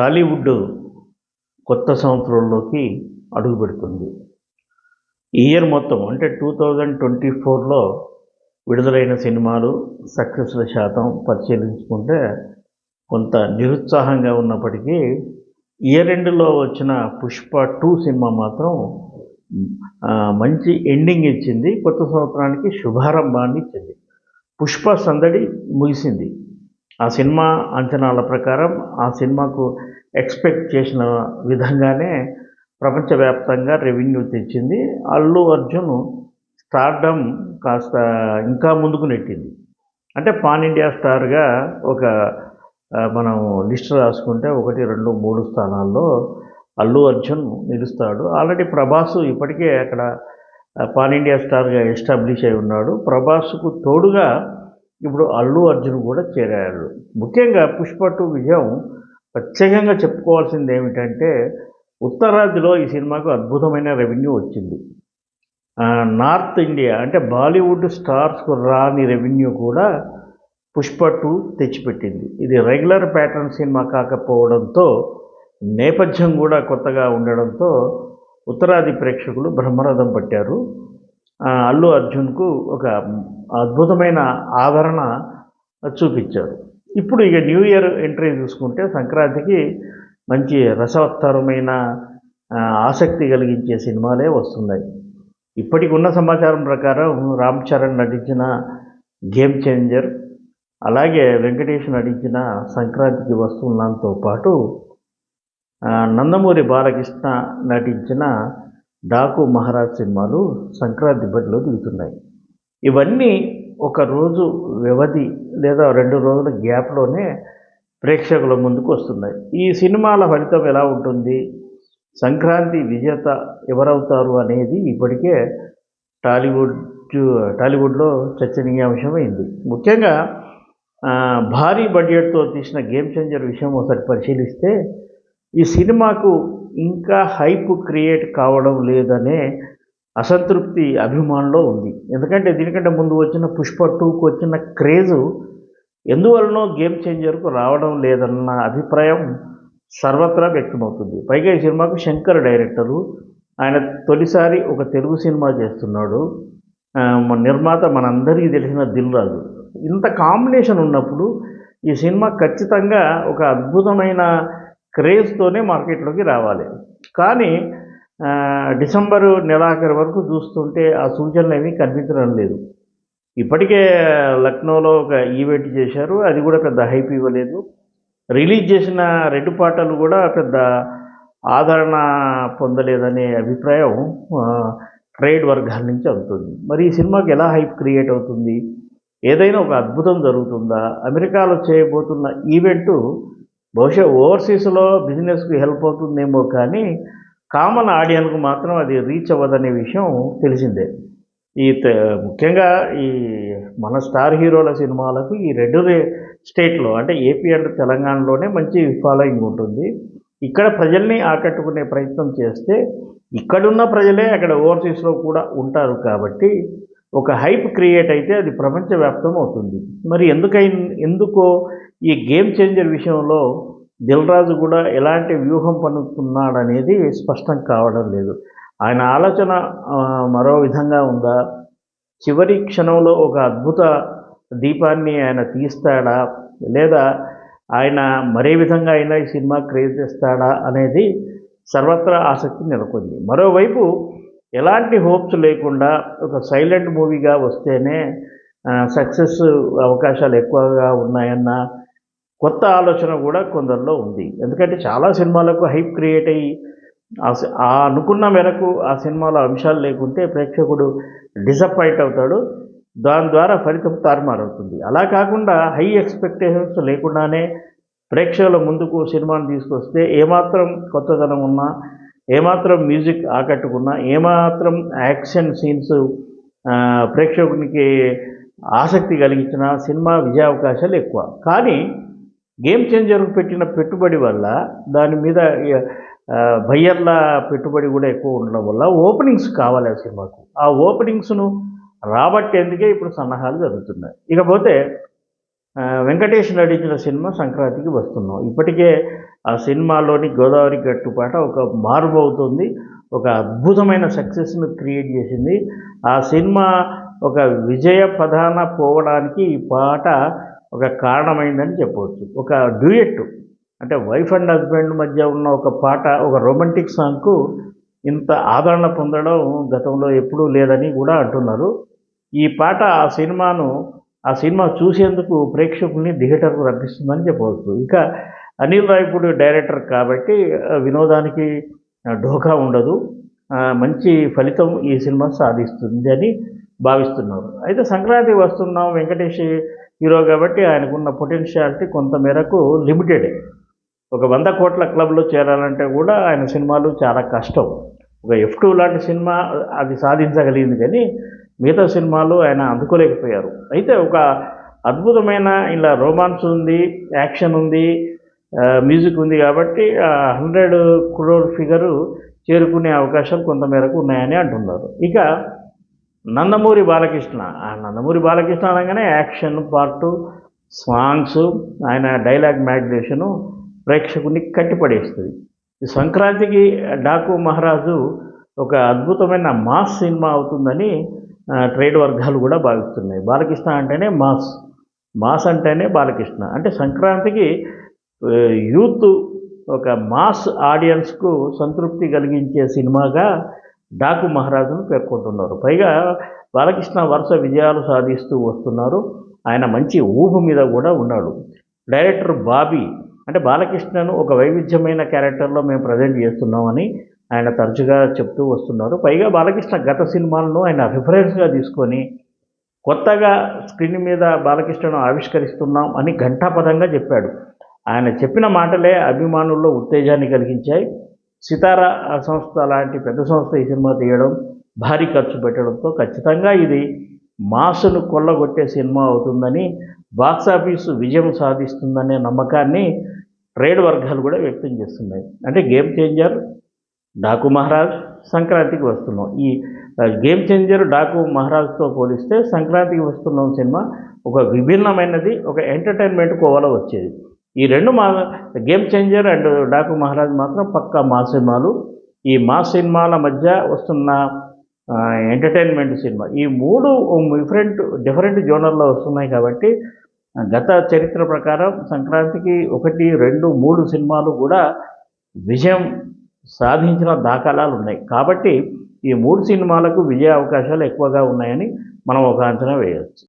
టాలీవుడ్ కొత్త సంవత్సరంలోకి అడుగుపెడుతుంది. ఇయర్ మొత్తం అంటే టూ థౌజండ్ ట్వంటీ ఫోర్లో విడుదలైన సినిమాలు సక్సెస్ల శాతం పరిశీలించుకుంటే కొంత నిరుత్సాహంగా ఉన్నప్పటికీ ఇయర్ ఎండ్లో వచ్చిన పుష్ప టూ సినిమా మాత్రం మంచి ఎండింగ్ ఇచ్చింది. కొత్త సంవత్సరానికి శుభారంభాన్ని ఇచ్చింది. పుష్ప సందడి ముగిసింది. ఆ సినిమా అంచనాల ప్రకారం ఆ సినిమాకు ఎక్స్పెక్ట్ చేసిన విధంగానే ప్రపంచవ్యాప్తంగా రెవెన్యూ తెచ్చింది. అల్లు అర్జున్ స్టార్డమ్ కాస్త ఇంకా ముందుకు నెట్టింది. అంటే పాన్ ఇండియా స్టార్గా ఒక మనం లిస్ట్ రాసుకుంటే ఒకటి రెండు మూడు స్థానాల్లో అల్లు అర్జున్ నిలుస్తాడు. ఆల్రెడీ ప్రభాస్ ఇప్పటికే అక్కడ పాన్ ఇండియా స్టార్గా ఎస్టాబ్లిష్ అయి ఉన్నాడు. ప్రభాస్కు తోడుగా ఇప్పుడు అల్లు అర్జున్ కూడా చేరారు. ముఖ్యంగా పుష్ప టూ విజయం ప్రత్యేకంగా చెప్పుకోవాల్సింది ఏమిటంటే ఉత్తరాదిలో ఈ సినిమాకు అద్భుతమైన రెవెన్యూ వచ్చింది. నార్త్ ఇండియా అంటే బాలీవుడ్ స్టార్స్కు రాని రెవెన్యూ కూడా పుష్ప టూ తెచ్చిపెట్టింది. ఇది రెగ్యులర్ ప్యాటర్న్ సినిమా కాకపోవడంతో నేపథ్యం కూడా కొత్తగా ఉండడంతో ఉత్తరాది ప్రేక్షకులు బ్రహ్మరథం పట్టారు. అల్లు అర్జున్కు ఒక అద్భుతమైన ఆదరణ చూపించారు. ఇప్పుడు ఇక న్యూ ఇయర్ ఎంట్రీ చూసుకుంటే సంక్రాంతికి మంచి రసవత్తరమైన ఆసక్తి కలిగించే సినిమాలే వస్తున్నాయి. ఇప్పటికి ఉన్న సమాచారం ప్రకారం రామ్ చరణ్ నటించిన గేమ్ చేంజర్ అలాగే వెంకటేష్ నటించిన సంక్రాంతికి వస్తున్నాంతో పాటు నందమూరి బాలకృష్ణ నటించిన డాకు మహారాజ్ సినిమాలు సంక్రాంతి బరిలో దిగుతున్నాయి. ఇవన్నీ ఒక రోజు వ్యవధి లేదా రెండు రోజుల గ్యాప్లోనే ప్రేక్షకుల ముందుకు వస్తున్నాయి. ఈ సినిమాల ఫలితం ఎలా ఉంటుంది? సంక్రాంతి విజేత ఎవరవుతారు అనేది ఇప్పటికే టాలీవుడ్ టాలీవుడ్లో చర్చనీయాంశమైంది. ముఖ్యంగా భారీ బడ్జెట్తో తీసిన గేమ్ చేంజర్ విషయం ఒకసారి పరిశీలిస్తే ఈ సినిమాకు ఇంకా హైప్ క్రియేట్ కావడం లేదనే అసంతృప్తి అభిమానులో ఉంది. ఎందుకంటే దీనికంటే ముందు వచ్చిన పుష్ప టూకు వచ్చిన క్రేజు ఎందువలనో గేమ్ చేంజర్కు రావడం లేదన్న అభిప్రాయం సర్వత్రా వ్యక్తమవుతుంది. పైగా ఈ సినిమాకు శంకర్ డైరెక్టరు. ఆయన తొలిసారి ఒక తెలుగు సినిమా చేస్తున్నాడు. మన నిర్మాత మనందరికీ తెలిసిన దిల్ రాజు. ఇంత కాంబినేషన్ ఉన్నప్పుడు ఈ సినిమా ఖచ్చితంగా ఒక అద్భుతమైన క్రేజ్తోనే మార్కెట్లోకి రావాలి. కానీ డిసెంబరు నెలాఖరు వరకు చూస్తుంటే ఆ సూచనలు ఏమీ కనిపించడం లేదు. ఇప్పటికే లక్నోలో ఒక ఈవెంట్ చేశారు. అది కూడా పెద్ద హైప్ ఇవ్వలేదు. రిలీజ్ చేసిన రెండు పాటలు కూడా పెద్ద ఆదరణ పొందలేదనే అభిప్రాయం ట్రేడ్ వర్గాల నుంచి అవుతుంది మరి ఈ సినిమాకి ఎలా హైప్ క్రియేట్ అవుతుంది? ఏదైనా ఒక అద్భుతం జరుగుతుందా? అమెరికాలో చేయబోతున్న ఈవెంటు బహుశా ఓవర్సీస్లో బిజినెస్కి హెల్ప్ అవుతుందేమో కానీ కామన్ ఆడియన్కు మాత్రం అది రీచ్ అవ్వదనే విషయం తెలిసిందే. ఈ ముఖ్యంగా ఈ మన స్టార్ హీరోల సినిమాలకు ఈ రెండు రే- స్టేట్లో అంటే ఏపీ అండ్ తెలంగాణలోనే మంచి ఫాలోయింగ్ ఉంటుంది. ఇక్కడ ప్రజల్ని ఆకట్టుకునే ప్రయత్నం చేస్తే ఇక్కడున్న ప్రజలే అక్కడ ఓవర్సీస్లో కూడా ఉంటారు కాబట్టి ఒక హైప్ క్రియేట్ అయితే అది ప్రపంచవ్యాప్తం అవుతుంది. మరి ఎందుకై ఎందుకో ఈ గేమ్ చేంజర్ విషయంలో దిల్ రాజు కూడా ఎలాంటి వ్యూహం పన్నుతున్నాడనేది స్పష్టం కావడం లేదు. ఆయన ఆలోచన మరో విధంగా ఉందా? చివరి క్షణంలో ఒక అద్భుత దీపాన్ని ఆయన తీస్తాడా? లేదా ఆయన మరే విధంగా అయినా ఈ సినిమా క్రేజ్ చేస్తాడా? అనేది సర్వత్రా ఆసక్తి నెలకొంది. మరోవైపు ఎలాంటి హోప్స్ లేకుండా ఒక సైలెంట్ మూవీగా వస్తేనే సక్సెస్ అవకాశాలు ఎక్కువగా ఉన్నాయన్న కొత్త ఆలోచన కూడా కొందరిలో ఉంది. ఎందుకంటే చాలా సినిమాలకు హైప్ క్రియేట్ అయ్యి ఆ అనుకున్న మేరకు ఆ సినిమాలో అంశాలు లేకుంటే ప్రేక్షకుడు డిసప్పాయింట్ అవుతాడు. దాని ద్వారా ఫలితం తారుమారవుతుంది. అలా కాకుండా హై ఎక్స్పెక్టేషన్స్ లేకుండానే ప్రేక్షకుల ముందుకు సినిమాను తీసుకొస్తే ఏమాత్రం కొత్తదనం ఉన్నా ఏమాత్రం మ్యూజిక్ ఆకట్టుకున్నా ఏమాత్రం యాక్షన్ సీన్స్ ప్రేక్షకునికి ఆసక్తి కలిగించిన సినిమా విజయ అవకాశాలు ఎక్కువ. కానీ గేమ్ చేంజర్కు పెట్టిన పెట్టుబడి వల్ల దాని మీద బయ్యర్ల పెట్టుబడి కూడా ఎక్కువ ఉండడం వల్ల ఓపెనింగ్స్ కావాలి ఆ సినిమాకు. ఆ ఓపెనింగ్స్ను రాబట్టేందుకే ఇప్పుడు సన్నాహాలు జరుగుతున్నాయి. ఇకపోతే వెంకటేష్ నటించిన సినిమా సంక్రాంతికి వస్తున్నాం. ఇప్పటికే ఆ సినిమాలోని గోదావరి గట్టు పాట ఒక మార్పు అవుతుంది ఒక అద్భుతమైన సక్సెస్ను క్రియేట్ చేసింది. ఆ సినిమా ఒక విజయ ప్రధాన పోవడానికి ఈ పాట ఒక కారణమైందని చెప్పవచ్చు. ఒక డ్యూయెట్ అంటే వైఫ్ అండ్ హస్బెండ్ మధ్య ఉన్న ఒక పాట ఒక రొమాంటిక్ సాంగ్కు ఇంత ఆదరణ పొందడం గతంలో ఎప్పుడూ లేదని కూడా అంటున్నారు. ఈ పాట ఆ సినిమాను ఆ సినిమా చూసేందుకు ప్రేక్షకుల్ని థియేటర్కు రప్పిస్తుందని చెప్పవచ్చు. ఇంకా అనిల్ రాయపూడి డైరెక్టర్ కాబట్టి వినోదానికి ఢోకా ఉండదు. మంచి ఫలితం ఈ సినిమా సాధిస్తుంది అని భావిస్తున్నారు. అయితే సంక్రాంతి వస్తున్నాం వెంకటేష్ హీరో కాబట్టి ఆయనకున్న పొటెన్షియాలిటీ కొంత మేరకు లిమిటెడే. ఒక వంద కోట్ల క్లబ్లో చేరాలంటే కూడా ఆయన సినిమాలు చాలా కష్టం. ఒక ఎఫ్ టూ లాంటి సినిమా అది సాధించగలిగింది కానీ మిగతా సినిమాలు ఆయన అందుకోలేకపోయారు. అయితే ఒక అద్భుతమైన ఇలా రొమాన్స్ ఉంది యాక్షన్ ఉంది మ్యూజిక్ ఉంది కాబట్టి హండ్రెడ్ క్రోర్ ఫిగరు చేరుకునే అవకాశాలు కొంతమేరకు ఉన్నాయని అంటున్నారు. ఇక నందమూరి బాలకృష్ణ. ఆ నందమూరి బాలకృష్ణ అనగానే యాక్షన్ పార్టు సాంగ్స్ ఆయన డైలాగ్ మ్యాగ్నేషను ప్రేక్షకుని కట్టిపడేస్తుంది. ఈ సంక్రాంతికి డాకు మహారాజు ఒక అద్భుతమైన మాస్ సినిమా అవుతుందని ట్రేడ్ వర్గాలు కూడా భావిస్తున్నాయి. బాలకృష్ణ అంటేనే మాస్. మాస్ అంటేనే బాలకృష్ణ. అంటే సంక్రాంతికి యూత్ ఒక మాస్ ఆడియన్స్కు సంతృప్తి కలిగించే సినిమాగా డాకు మహారాజును పేర్కొంటున్నారు. పైగా బాలకృష్ణ వరుస విజయాలు సాధిస్తూ వస్తున్నారు. ఆయన మంచి ఊహు మీద కూడా ఉన్నాడు. డైరెక్టర్ బాబీ అంటే బాలకృష్ణను ఒక వైవిధ్యమైన క్యారెక్టర్లో మేము ప్రజెంట్ చేస్తున్నామని ఆయన తరచుగా చెప్తూ వస్తున్నారు. పైగా బాలకృష్ణ గత సినిమాలను ఆయన రిఫరెన్స్గా తీసుకొని కొత్తగా స్క్రీన్ మీద బాలకృష్ణను ఆవిష్కరిస్తున్నాం అని ఘంటాపదంగా చెప్పాడు. ఆయన చెప్పిన మాటలే అభిమానుల్లో ఉత్తేజాన్ని కలిగించాయి. సితారా సంస్థ లాంటి పెద్ద సంస్థ ఈ సినిమా తీయడం భారీ ఖర్చు పెట్టడంతో ఖచ్చితంగా ఇది మాసును కొల్లగొట్టే సినిమా అవుతుందని బాక్సాఫీసు విజయం సాధిస్తుందనే నమ్మకాన్ని ట్రేడ్ వర్గాలు కూడా వ్యక్తం చేస్తున్నాయి. అంటే గేమ్ చేంజర్ డాకు మహారాజ్ సంక్రాంతికి వస్తున్నాం. ఈ గేమ్ చేంజర్ డాకు మహారాజ్తో పోలిస్తే సంక్రాంతికి వస్తున్నాం సినిమా ఒక విభిన్నమైనది ఒక ఎంటర్టైన్మెంట్ కోవలో వచ్చేది. ఈ రెండు మా game changer and Daaku Maharaaj మాత్రం పక్కా మా సినిమాలు. ఈ మా సినిమాల మధ్య వస్తున్న ఎంటర్టైన్మెంట్ సినిమా. ఈ మూడు డిఫరెంట్ డిఫరెంట్ జోనర్లో వస్తున్నాయి కాబట్టి గత చరిత్ర ప్రకారం సంక్రాంతికి ఒకటి రెండు మూడు సినిమాలు కూడా విజయం సాధించిన దాఖలాలు ఉన్నాయి. కాబట్టి ఈ మూడు సినిమాలకు విజయ అవకాశాలు ఎక్కువగా ఉన్నాయని మనం ఒక అంచనా వేయవచ్చు.